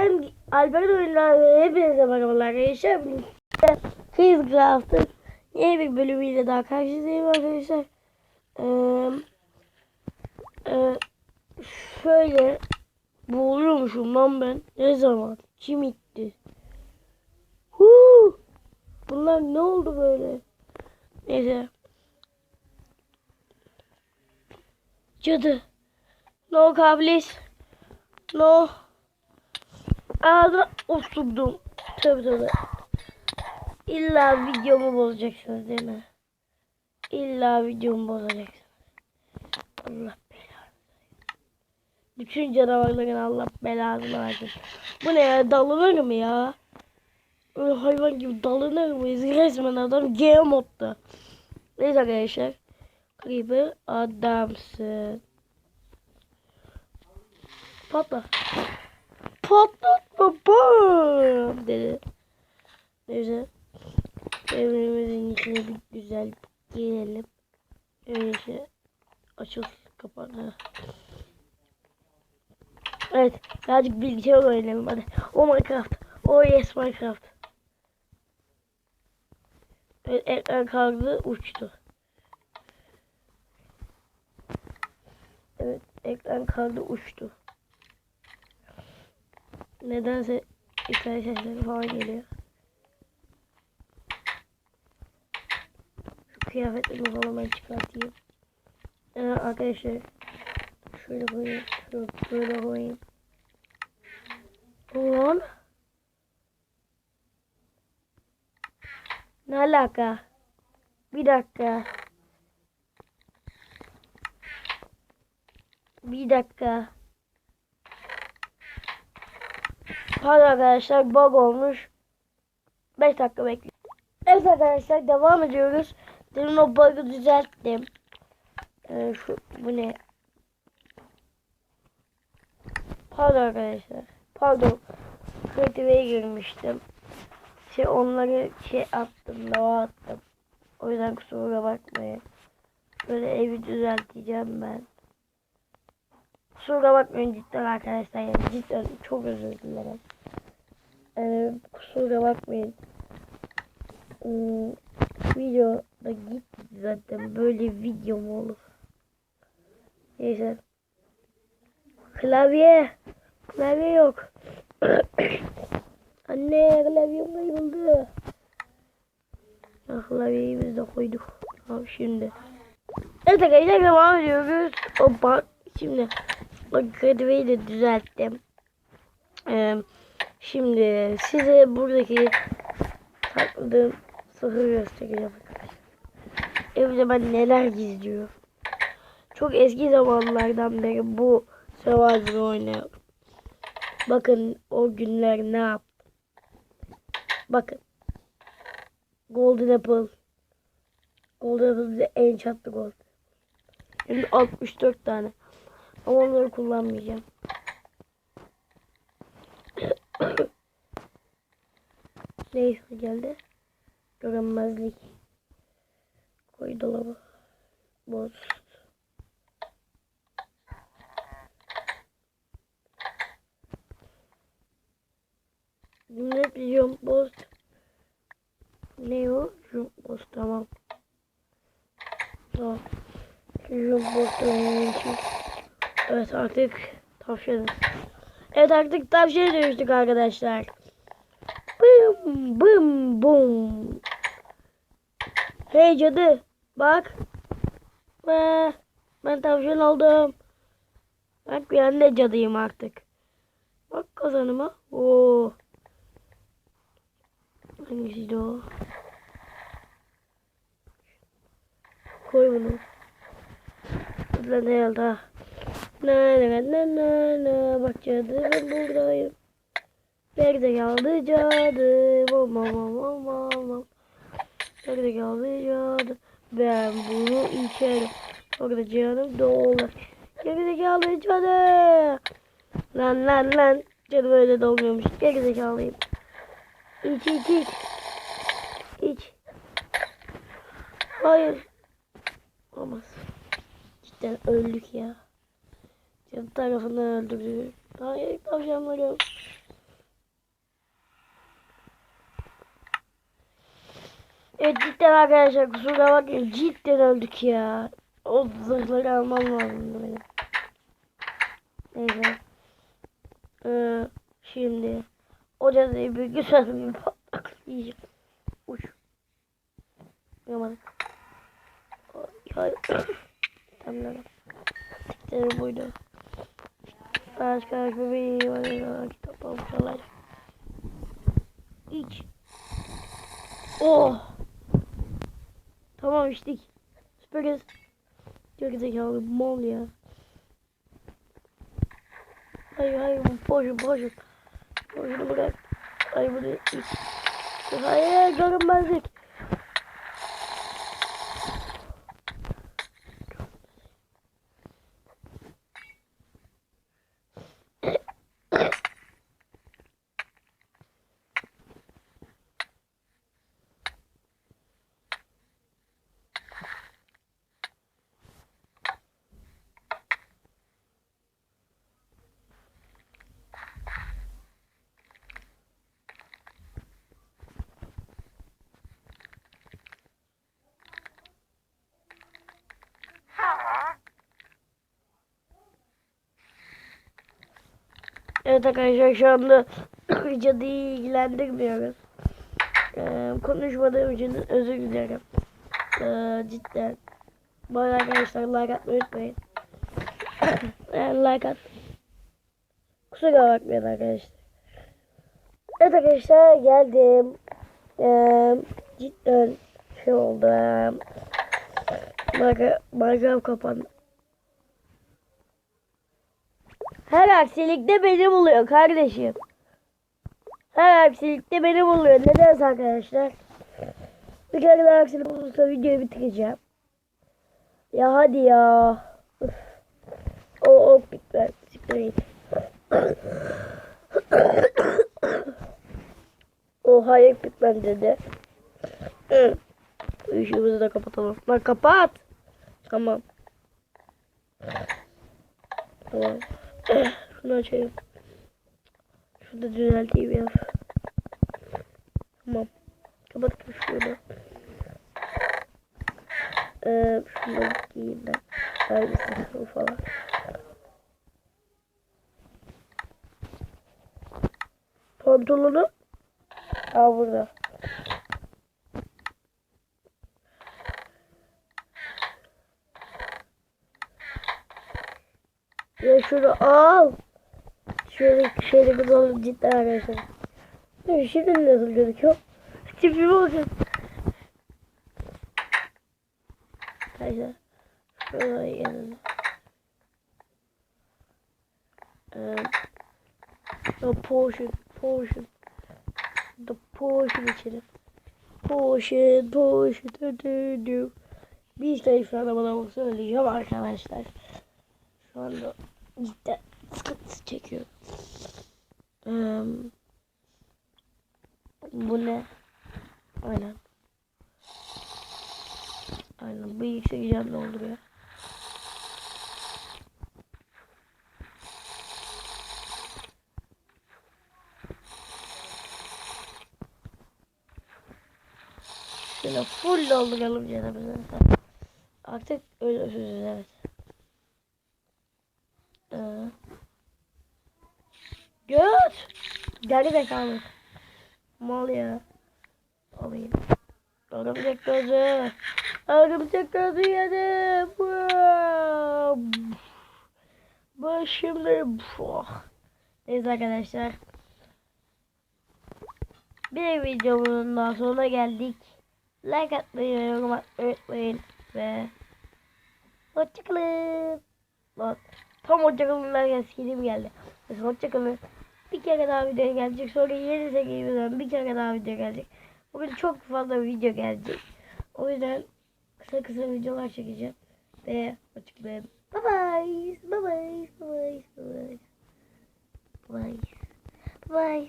Alperen, Alperen oyunları hepinize merhabalar arkadaşlar. Quizcraft'ın yeni bir bölümüyle daha karşınızdayım arkadaşlar. Ee, e, şöyle boğuluyormuşum lan ben. Ne zaman? Kim itti? Huu! Bunlar ne oldu böyle? Neyse. Cadı. No kablis. No. Ağzına osurdum. Tövbe tövbe. İlla videomu bozacaksınız değil mi? İlla videomu bozacaksınız. Allah belanı. Bütün canavarların Allah belasını versin. Bu ne ya? Dalınır mı ya? Öyle hayvan gibi dalınır mıyız? Resmen adam G modda. Neyse arkadaşlar. Creeper adamsın. Patla. Patlat babam dedi. Neyse. Evimizin içine bir güzel girelim. Öyleyse açıl kapanı. Evet. Birazcık bilgisayar oynayalım hadi. Oh Minecraft. Oh yes Minecraft. Evet ekran kartı uçtu. Evet ekran kartı uçtu. Nedense hikaye sesleri falan geliyor. Şu kıyafetlerimi falan ben çıkartayım. Ee, arkadaşlar şöyle koyayım. Şöyle böyle koyayım. Ulan. Ne alaka? Bir dakika. Bir dakika. Hadi arkadaşlar bug olmuş. 5 dakika bekle. Evet arkadaşlar devam ediyoruz. Demin o bug'ı düzelttim. Ee, şu bu ne? Pardon arkadaşlar. Pardon. Creative'ye girmiştim. Şey onları şey attım, lava attım. O yüzden kusura bakmayın. Böyle evi düzelteceğim ben. Kusura bakmayın cidden arkadaşlar. Yani cidden çok özür dilerim. Ee, kusura bakmayın. Hmm, video da gitti zaten. Böyle video mu olur? Neyse. Klavye. Klavye yok. Anne klavyem kayboldu. Biz de koyduk. Tamam şimdi. Evet arkadaşlar devam ediyoruz. Hoppa. Şimdi bak klavyeyi de düzelttim. Ee, şimdi size buradaki sakladığım sıhır göstereceğim arkadaşlar. Evde ben neler gizliyorum. Çok eski zamanlardan beri bu Survivor'ı oynuyorum. Bakın o günler ne yaptım. Bakın. Golden Apple. Golden Apple en çatlı gold. Şimdi 64 tane. Ama onları kullanmayacağım. Neyse geldi. Görünmezlik. Koy dolaba. Boz. Ne biliyorum boz. Ne o? Jump boz tamam. Tamam. Jump boz tamam. Evet artık tavşanız. Evet artık tavşana dönüştük arkadaşlar. Bım bım bum. Hey cadı bak. Ve ben tavşan oldum. Bak ben de cadıyım artık. Bak kazanıma. Oo. Hangisiydi o? Koy bunu. Lan herhalde ha. Na na na na na bak cadı ben buradayım. Nerede kaldı cadı? Bom bom bom bom. Nerede kaldı cadı? Ben bunu içerim. Orada canım dolar. Nerede kaldı cadı? Lan lan lan. Cadı böyle dolmuyormuş. Nerede kalıyım? İç iç iç. İç. Hayır. Olmaz. Cidden öldük ya. Cadı tarafından öldürdü. Hayır tavşanlarım. Evet cidden arkadaşlar kusura bakmayın cidden öldük ya. O zırhları almam lazımdı benim. Neyse. Ee, şimdi o cadıyı bir güzel bir patlayacağım. Uç. Yamadık. Hayır. Kaç kaç bebeğim. Kitap almışlar. İç. Oh. Tamam içtik. Süperiz. Gerizekalı mal ya. Hayır hayır bu poşun poşun. Poşunu bırak. Hayır bunu iç. Hayır görünmezlik. Evet arkadaşlar şu anda cadıyı ilgilendirmiyoruz. Ee, konuşmadığım için özür dilerim. Ee, cidden. Bu arkadaşlar like atmayı unutmayın. yani like at. Kusura bakmayın arkadaşlar. Evet arkadaşlar geldim. Ee, cidden şey oldu. Minecraft kapandı. Her aksilikte beni buluyor kardeşim. Her aksilikte beni buluyor. Neden arkadaşlar? Bir kere daha aksilik olursa videoyu bitireceğim. Ya hadi ya. Üf. O o bitmez. Siktir o hayır bitmem dedi. Işığımızı da kapatalım. Lan kapat. Tamam. Tamam. Şunu açayım. Şunu da düzelteyim ya. Tamam. Kapattım şunu. Ee, şunu da giyeyim ben. Aynısı falan. Pantolonu. Aa burada. Ya şunu al. Şöyle şöyle bir dolu cidden arkadaşlar. Ya Şimdi nasıl gözüküyor? Tipime bakın. Arkadaşlar. Şurada yanında. Ee, the potion, potion. The potion içelim. Potion, potion, do do do. Bir işte şu anda bana söyleyeceğim arkadaşlar. Şu anda cidden sıkıntı çekiyor. Ee, bu ne? Aynen. Aynen. Bu yüksek can dolduruyor. Şöyle full dolduralım canımızı. Artık öyle sözüz evet. Ee, göt. Geri zekalı. Mal ya. Alayım. Örümcek gözü. Örümcek gözü yedim. Bu şimdi. Neyse arkadaşlar. Bir videomun daha sonuna geldik. Like atmayı yorum atmayı unutmayın. Ve hoşçakalın. Lan tam hoşçakalın derken silim geldi. Neyse hoşçakalın. Bir kere daha video gelecek. Sonra 7 videodan bir kere daha video gelecek. Bugün çok fazla video gelecek. O yüzden kısa kısa videolar çekeceğim. Ve hoşçakalın. Bye bye. Bye bye. Bye bye. Bye bye. Bye. Bye.